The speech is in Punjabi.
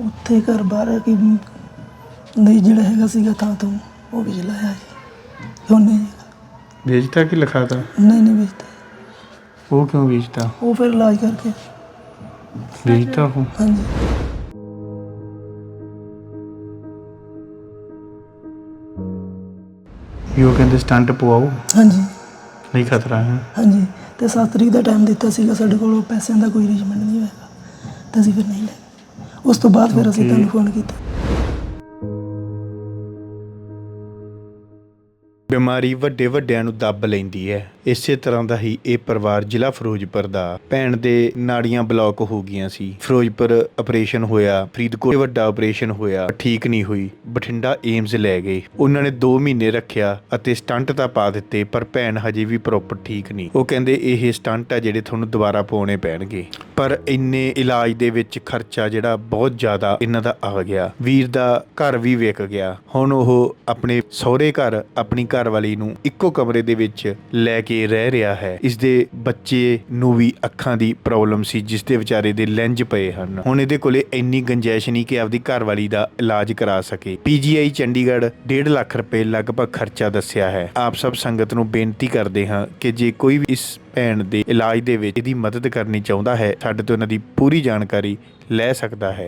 ਉੱਥੇ ਘਰ ਬਾਹਰ ਕਿ ਨਹੀਂ ਜਿਹੜਾ ਹੈਗਾ ਸੀਗਾ ਥਾਂ ਤੋਂ ਉਹ ਵੇਚ ਲਾਇਆ ਜੀ। ਉਹਨੇ ਵੇਚਤਾ ਕਿ ਲਿਖਾਤਾ? ਨਹੀਂ ਨਹੀਂ ਵੇਚਦਾ ਉਹ ਕਿਉਂ ਵੇਚਤਾ? ਉਹ ਫਿਰ ਇਲਾਜ ਕਰਕੇ। ਵੇਚਤਾ ਉਹ? ਹਾਂਜੀ। ਵੀ ਉਹ ਕਹਿੰਦੇ ਸਟੰਟ ਪਵਾਓ? ਹਾਂਜੀ। ਨਹੀਂ ਖਤਰਾ ਹੈ। ਹਾਂਜੀ। ਤੇ 7 ਤਰੀਕ ਦਾ ਟਾਈਮ ਦਿੱਤਾ ਸੀਗਾ ਸਾਡੇ ਕੋਲ ਪੈਸਿਆਂ ਦਾ ਕੋਈ ਅਰੇਂਜਮੈਂਟ ਨਹੀਂ ਹੋਇਆ। ਤਾਂ ਅਸੀਂ ਫਿਰ ਨਹੀਂ ਉਸ ਤੋਂ ਬਾਅਦ ਫਿਰ ਅਸੀਂ ਤੁਹਾਨੂੰ ਫੋਨ ਕੀਤਾ ਬਿਮਾਰੀ ਵੱਡੇ ਵੱਡਿਆਂ ਨੂੰ ਦੱਬ ਲੈਂਦੀ ਹੈ। ਇਸੇ ਤਰ੍ਹਾਂ ਦਾ ਹੀ ਇਹ ਪਰਿਵਾਰ ਜ਼ਿਲ੍ਹਾ ਫਿਰੋਜ਼ਪੁਰ ਦਾ ਭੈਣ ਦੇ ਨਾੜੀਆਂ ਬਲੌਕ ਹੋ ਗਈਆਂ ਸੀ। ਫਿਰੋਜ਼ਪੁਰ ਆਪਰੇਸ਼ਨ ਹੋਇਆ, ਫਰੀਦਕੋਟ ਵੱਡਾ ਆਪਰੇਸ਼ਨ ਹੋਇਆ, ਠੀਕ ਨਹੀਂ ਹੋਈ, ਬਠਿੰਡਾ ਏਮਜ਼ ਲੈ ਗਏ। ਉਹਨਾਂ ਨੇ 2 ਮਹੀਨੇ ਰੱਖਿਆ ਅਤੇ ਸਟੰਟ ਤਾਂ ਪਾ ਦਿੱਤੇ, ਪਰ ਭੈਣ ਹਜੇ ਵੀ ਪ੍ਰੋਪਰ ਠੀਕ ਨਹੀਂ। ਉਹ ਕਹਿੰਦੇ ਇਹ ਸਟੰਟ ਆ ਜਿਹੜੇ ਤੁਹਾਨੂੰ ਦੁਬਾਰਾ ਪਾਉਣੇ ਪੈਣਗੇ। ਪਰ ਇੰਨੇ ਇਲਾਜ ਦੇ ਵਿੱਚ ਖਰਚਾ ਜਿਹੜਾ ਬਹੁਤ ਜ਼ਿਆਦਾ ਇਹਨਾਂ ਦਾ ਆ ਗਿਆ। ਵੀਰ ਦਾ ਘਰ ਵੀ ਵਿਕ ਗਿਆ। ਹੁਣ ਉਹ ਆਪਣੇ ਸਹੁਰੇ ਘਰ, ਆਪਣੀ ਘਰ ਘਰਵਾਲੀ ਨੂੰ ਇੱਕੋ ਕਮਰੇ ਦੇ ਵਿੱਚ ਲੈ ਕੇ ਰਹਿ ਰਿਹਾ ਹੈ। ਇਸ ਦੇ ਬੱਚੇ ਨੂੰ ਵੀ ਅੱਖਾਂ ਦੀ ਪ੍ਰੋਬਲਮ ਸੀ, ਜਿਸ ਦੇ ਵਿਚਾਰੇ ਦੇ ਲੈਂਜ ਪਏ ਹਨ। ਹੁਣ ਇਹਦੇ ਕੋਲੇ ਇੰਨੀ ਗੰਜਾਇਸ਼ ਨਹੀਂ ਕਿ ਆਪਦੀ ਘਰਵਾਲੀ ਦਾ ਇਲਾਜ ਕਰਾ ਸਕੇ। ਪੀਜੀਆਈ ਚੰਡੀਗੜ੍ਹ 1.5 ਲੱਖ ਰੁਪਏ ਲਗਭਗ ਖਰਚਾ ਦੱਸਿਆ ਹੈ। ਆਪ ਸਭ ਸੰਗਤ ਨੂੰ ਬੇਨਤੀ ਕਰਦੇ ਹਾਂ ਕਿ ਜੇ ਕੋਈ ਵੀ ਇਸ ਭੈਣ ਦੇ ਇਲਾਜ ਦੇ ਵਿੱਚ ਇਹਦੀ ਮਦਦ ਕਰਨੀ ਚਾਹੁੰਦਾ ਹੈ, ਸਾਡੇ ਤੋਂ ਇਹਨਾਂ ਦੀ ਪੂਰੀ ਜਾਣਕਾਰੀ ਲੈ ਸਕਦਾ ਹੈ।